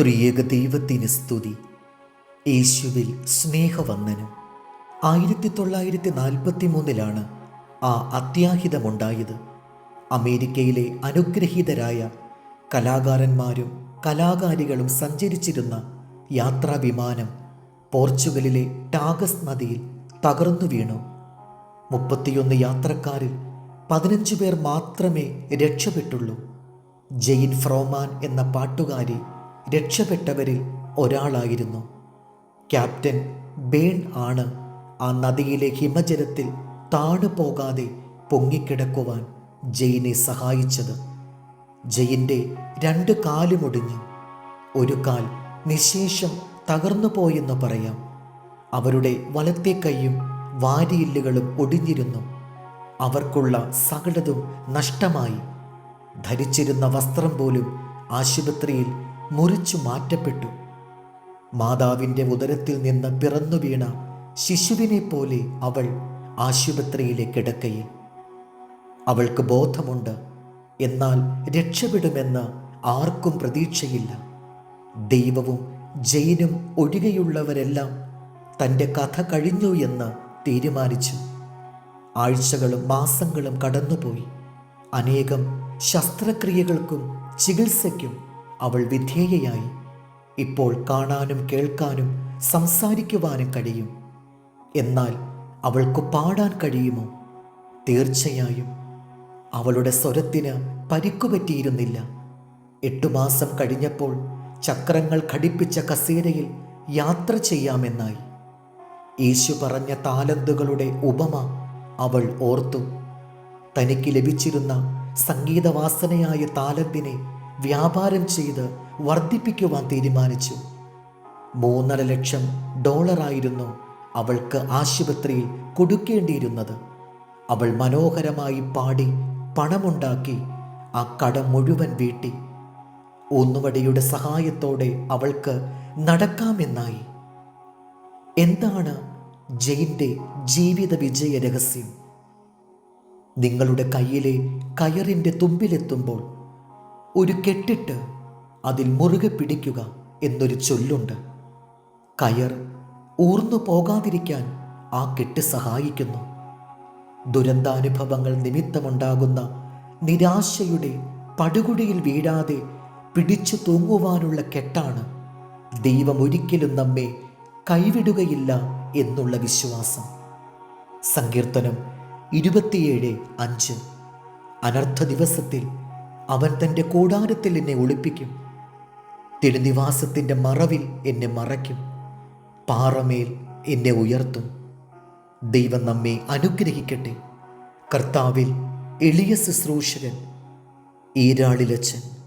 ത്രിയേക ദൈവത്തിന് സ്തുതി. യേശുവിൽ സ്നേഹവന്ദനം. ആയിരത്തി തൊള്ളായിരത്തി നാൽപ്പത്തി മൂന്നിലാണ് ആ അത്യാഹിതമുണ്ടായത്. അമേരിക്കയിലെ അനുഗ്രഹീതരായ കലാകാരന്മാരും കലാകാരികളും സഞ്ചരിച്ചിരുന്ന യാത്രാ വിമാനം പോർച്ചുഗലിലെ ടാഗസ് നദിയിൽ തകർന്നു വീണു. മുപ്പത്തിയൊന്ന് യാത്രക്കാരിൽ പതിനഞ്ച് പേർ മാത്രമേ രക്ഷപ്പെട്ടുള്ളൂ. ജെയിൻ ഫ്രോമാൻ എന്ന പാട്ടുകാരി രക്ഷപ്പെട്ടവരിൽ ഒരാളായിരുന്നു. ക്യാപ്റ്റൻ ബേൺ ആണ് ആ നദിയിലെ ഹിമജലത്തിൽ താണു പോകാതെ പൊങ്ങിക്കിടക്കുവാൻ ജയിനെ സഹായിച്ചത്. ജയിന്റെ രണ്ട് കാലുമൊടിഞ്ഞു ഒരു കാൽ നിശേഷം തകർന്നു പോയെന്ന് പറയാം. അവരുടെ വലത്തെ കൈയും വാരിയില്ലുകളും ഒടിഞ്ഞിരുന്നു. അവർക്കുള്ള സകലതും നഷ്ടമായി. ധരിച്ചിരുന്ന വസ്ത്രം പോലും ആശുപത്രിയിൽ മുറിച്ചു മാറ്റപ്പെട്ടു. മാതാവിന്റെ ഉദരത്തിൽ നിന്ന് പിറന്നു വീണ ശിശുവിനെ പോലെ അവൾ ആശുപത്രിയിലെ കിടക്കയിൽ. അവൾക്ക് ബോധമുണ്ട്. എന്നാൽ രക്ഷപ്പെടുമെന്ന് ആർക്കും പ്രതീക്ഷയില്ല. ദൈവവും ജയിനും ഒഴികെയുള്ളവരെല്ലാം തന്റെ കഥ കഴിഞ്ഞു എന്ന് തീരുമാനിച്ചു. ആഴ്ചകളും മാസങ്ങളും കടന്നുപോയി. അനേകം ശസ്ത്രക്രിയകൾക്കും ചികിത്സയ്ക്കും അവൾ വിധേയയായി. ഇപ്പോൾ കാണാനും കേൾക്കാനും സംസാരിക്കുവാനും കഴിയും. എന്നാൽ അവൾക്ക് പാടാൻ കഴിയുമോ? തീർച്ചയായും. അവളുടെ സ്വരത്തിന് പരിക്കുപറ്റിയിരുന്നില്ല എട്ടു മാസം കഴിഞ്ഞപ്പോൾ ചക്രങ്ങൾ ഘടിപ്പിച്ച കസേരയിൽ യാത്ര ചെയ്യാമെന്നായി. യേശു പറഞ്ഞ താലന്തുകളുടെ ഉപമ അവൾ ഓർത്തു. തനിക്ക് ലഭിച്ചിരുന്ന സംഗീതവാസനയായ താലന്തിനെ വ്യാപാരം ചെയ്ത് വർദ്ധിപ്പിക്കുവാൻ തീരുമാനിച്ചു. മൂന്നര ലക്ഷം ഡോളറായിരുന്നു അവൾക്ക് ആശുപത്രിയിൽ കൊടുക്കേണ്ടിയിരുന്നത്. അവൾ മനോഹരമായി പാടി പണമുണ്ടാക്കി ആ കട മുഴുവൻ വീട്ടി. ഒന്നുവടിയുടെ സഹായത്തോടെ അവൾക്ക് നടക്കാമെന്നായി. എന്താണ് ജയിന്റെ ജീവിത വിജയ രഹസ്യം നിങ്ങളുടെ കയ്യിലെ കയറിന്റെ തുമ്പിലെത്തുമ്പോൾ ഒരു കെട്ടിട്ട് അതിൽ മുറുകെ പിടിക്കുക എന്നൊരു ചൊല്ലുണ്ട്. കയർ ഊർന്നു പോകാതിരിക്കാൻ ആ കെട്ട് സഹായിക്കുന്നു. ദുരന്താനുഭവങ്ങൾ നിമിത്തമുണ്ടാകുന്ന നിരാശയുടെ പടുകുടിയിൽ വീഴാതെ പിടിച്ചു തൂങ്ങുവാനുള്ള കെട്ടാണ് ദൈവം ഒരിക്കലും നമ്മെ കൈവിടുകയില്ല എന്നുള്ള വിശ്വാസം. സങ്കീർത്തനം ഇരുപത്തിയേഴ് അഞ്ച്. അനർത്ഥ ദിവസത്തിൽ അവൻ തന്റെ കൂടാരത്തിൽ എന്നെ ഒളിപ്പിക്കും. തിരുനിവാസത്തിന്റെ മറവിൽ എന്നെ മറയ്ക്കും. പാറമേൽ എന്നെ ഉയർത്തും. ദൈവം നമ്മെ അനുഗ്രഹിക്കട്ടെ. കർത്താവിൽ എളിയ ശുശ്രൂഷകൻ ഈരാളിലച്ചൻ